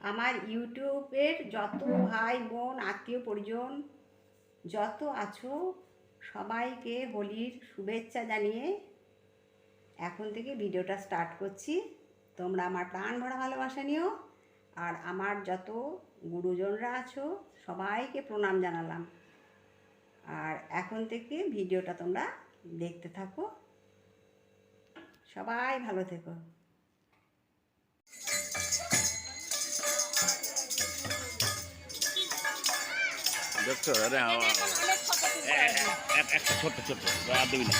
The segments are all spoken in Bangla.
আমার ইউটিউবের যত ভাই, বোন, আত্মীয়, পরিজন যত আছো, সবাইকে হোলির শুভেচ্ছা জানিয়ে এখন থেকে ভিডিওটা স্টার্ট করছি। তোমরা আমার প্রাণ ভরা ভালোবাসা নিও আর আমার যত গুরুজনরা আছো, সবাইকে প্রণাম জানালাম। আর এখন থেকে ভিডিওটা তোমরা দেখতে থাকো। সবাই ভালো থেকো দেখছ আরে একটা ছোট্ট ছোট্ট আর দিবি না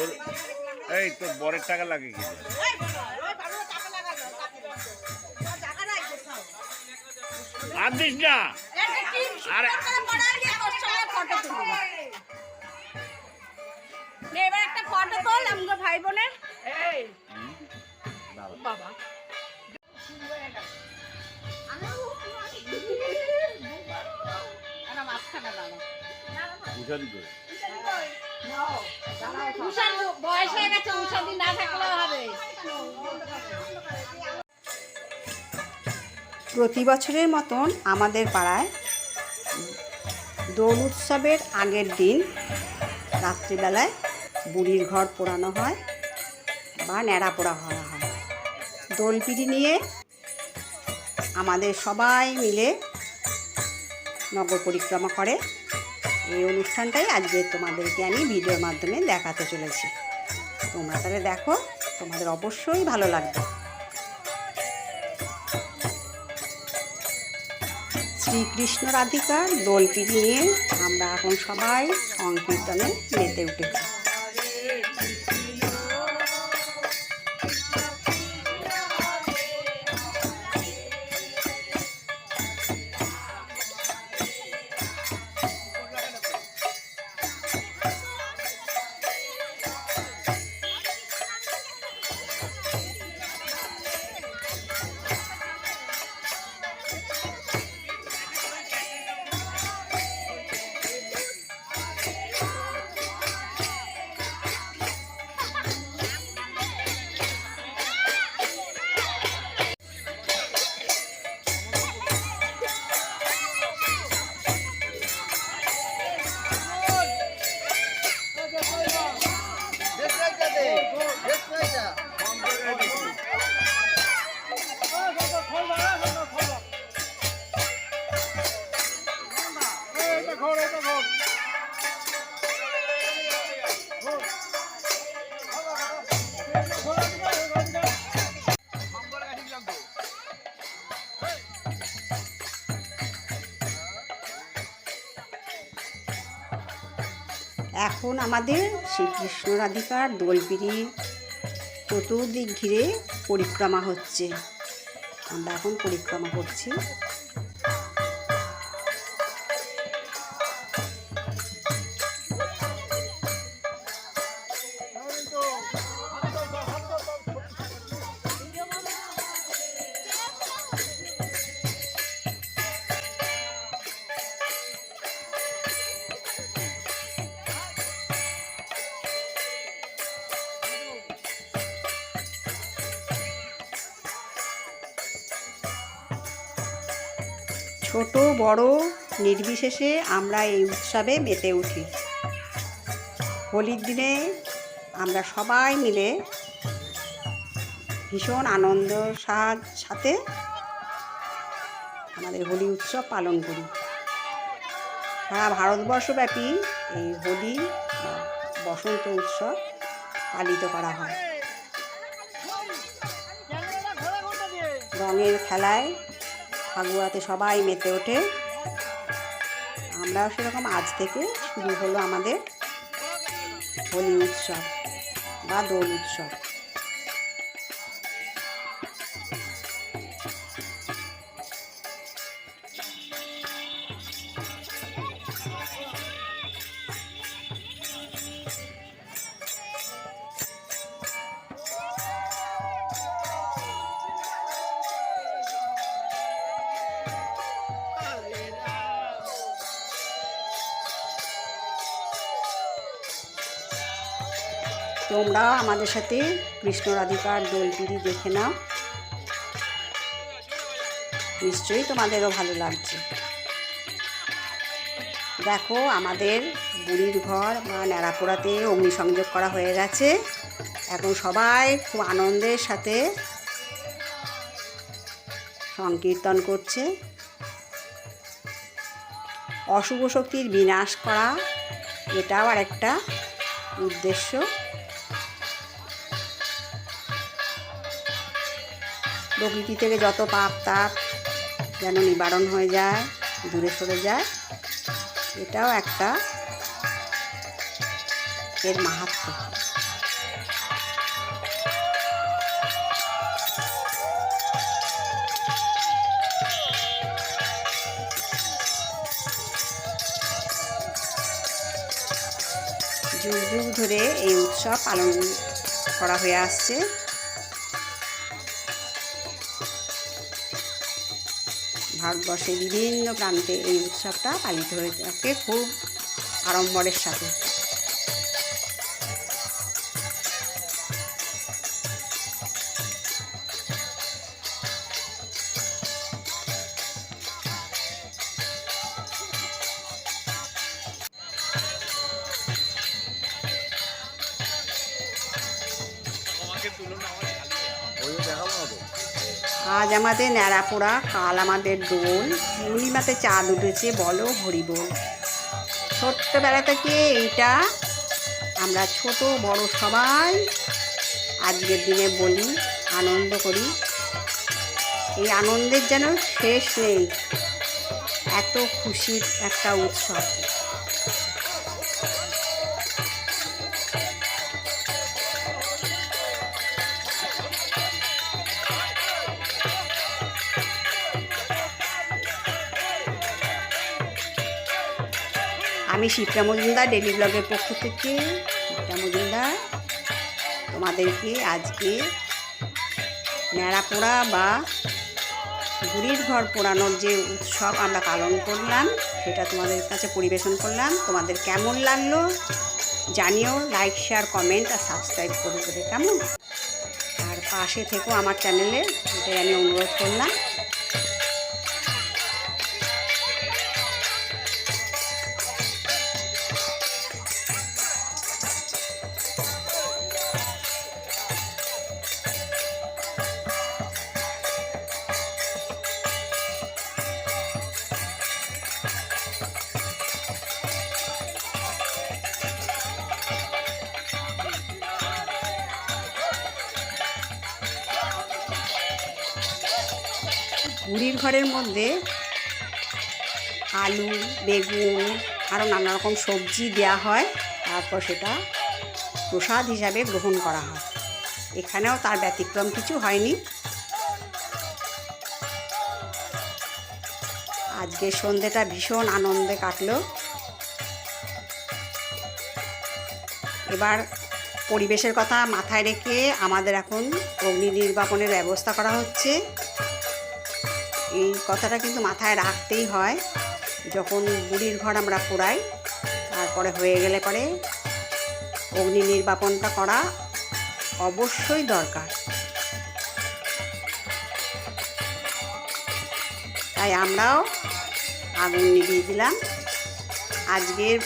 তোর এই তোর বরের টাকা লাগে কি? আর দিস না। আরে-। এবার একটা ফটো তোল আমাদের ভাই বোনের বাবা প্রতি বছরের মতন আমাদের পাড়ায় দোল উৎসবের আগের দিন রাত্রিবেলায় বুড়ির ঘর পোড়ানো হয় বা ন্যাড়া পোড়া করা হয়। দোল পিড়ি নিয়ে আমাদের সবাই মিলে নগর পরিক্রমা করে। এই অনুষ্ঠানটাই আজকে তোমাদেরকে আমি ভিডিওর মাধ্যমে দেখাতে চলেছি। তোমরা তাহলে দেখো, তোমাদের অবশ্যই ভালো লাগবে। শ্রীকৃষ্ণ রাধিকার দোলপিটি নিয়ে আমরা এখন সবাই সংকীর্তনে মেতে উঠেছি। এখন আমাদের শ্রীকৃষ্ণ রাধিকার দোলপিড়ি চতুর্দিক ঘিরে পরিক্রমা হচ্ছে। আমরা এখন পরিক্রমা করছি। ছোট, বড়, নির্বিশেষে আমরা এই উৎসবে মেতে উঠি। হোলির দিনে আমরা সবাই মিলে ভীষণ আনন্দ সাথে আমাদের হোলি উৎসব পালন করি। সারা ভারতবর্ষব্যাপী এই হোলি বসন্ত উৎসব পালিত করা হয়। রঙের খেলায় ফাগুয়াতে সবাই মেতে ওঠে। আমরাও সেরকম আজ থেকে শুরু হলো আমাদের হোলি উৎসব বা দোল উৎসব। তোমরা আমাদের সাথে কৃষ্ণ রাধিকার দোলপিড়ি দেখে নাও। নিশ্চয়ই তোমাদেরও ভালো লাগছে। দেখো, আমাদের বুড়ির ঘর বা ন্যাড়াপোড়াতে অগ্নিসংযোগ করা হয়ে গেছে এখন সবাই খুব আনন্দের সাথে সংকীর্তন করছে। অশুভ শক্তির বিনাশ করা এটাও আর একটা উদ্দেশ্য। প্রকৃতি থেকে যত পাপ তাপ যেন নিবারণ হয়ে যায়, দূরে সরে যায়, এটাও একটা এর মাহাত্ম। যুগ যুগ ধরে এই উৎসব পালন করা হয়ে আসছে। ভারতবর্ষের বিভিন্ন প্রান্তে এই উৎসবটা পালিত হয়ে থাকে খুব আড়ম্বরের সাথে। আজ আমাদের ন্যাড়া পোড়া কাল আমাদের দোল। পূর্ণিমাতে চাঁদ উঠেছে বলো হরি বল ছোট্টবেলা থেকে এইটা আমরা ছোট, বড় সবাই আজকের দিনে বলি, আনন্দ করি। এই আনন্দের যেন শেষ নেই, এত খুশির একটা উৎসব। আমি শিপ্রা মজুমদার ডেলি ব্লগের পক্ষ থেকে, শিপ্রা মজুমদার, তোমাদেরকে আজকে ন্যাড়া পোড়া বা বুড়ির ঘর পোড়ানোর যে উৎসব আমরা পালন করলাম, সেটা তোমাদের কাছে পরিবেশন করলাম। তোমাদের কেমন লাগল জানিও লাইক শেয়ার কমেন্ট আর সাবস্ক্রাইব করে দেবে, কেমন? আর পাশে থেকেও আমার চ্যানেলে এটাই আমি অনুরোধ করলাম। বুড়ির ঘরের মধ্যে আলু, বেগুন আরও নানা রকম সবজি দেওয়া হয়। তারপর সেটা প্রসাদ হিসাবে গ্রহণ করা হয়। এখানেও তার ব্যতিক্রম কিছু হয়নি। আজকে সন্ধেটা ভীষণ আনন্দে কাটলো। এবার পরিবেশের কথা মাথায় রেখে আমাদের এখন অগ্নি নির্বাপনের ব্যবস্থা করা হচ্ছে। এই কথাটা কিন্তু মাথায় রাখতেই হয়। যখন বুড়ির ঘর আমরা পোড়াই, তারপরে হয়ে গেলে পরে অগ্নি নির্বাপনটা করা অবশ্যই দরকার। তাই আমরাও আগুন নিভিয়ে দিলাম। আজকের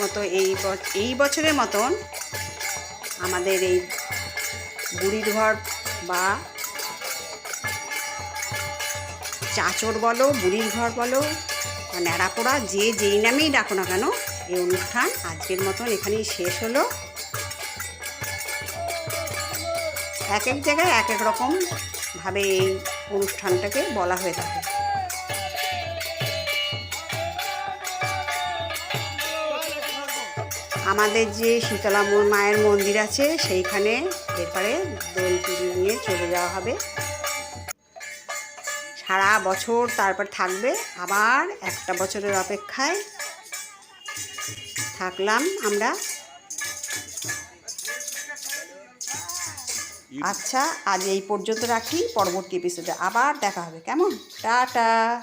মতো এই এই বছরের মতন আমাদের এই বুড়ির ঘর বা চাচর বলো, বুড়ির ঘর বলো, বা ন্যাড়াপোড়া, যে যেই নামেই ডাকো না কেন, এই অনুষ্ঠান আজকের মতন এখানেই শেষ হলো। এক এক জায়গায় এক এক রকম ভাবে এই অনুষ্ঠানটাকে বলা হয়ে থাকে। আমাদের যে শীতলা মায়ের মন্দির আছে, সেইখানে এরপরে দোল নিয়ে চলে যাওয়া হবে। সারা বছর তারপর থাকবে। আবার একটা বছরের অপেক্ষায় থাকলাম আমরা। আচ্ছা আজ এই পর্যন্ত রাখি, পরবর্তী এপিসোডে আবার দেখা হবে। কেমন? টাটা!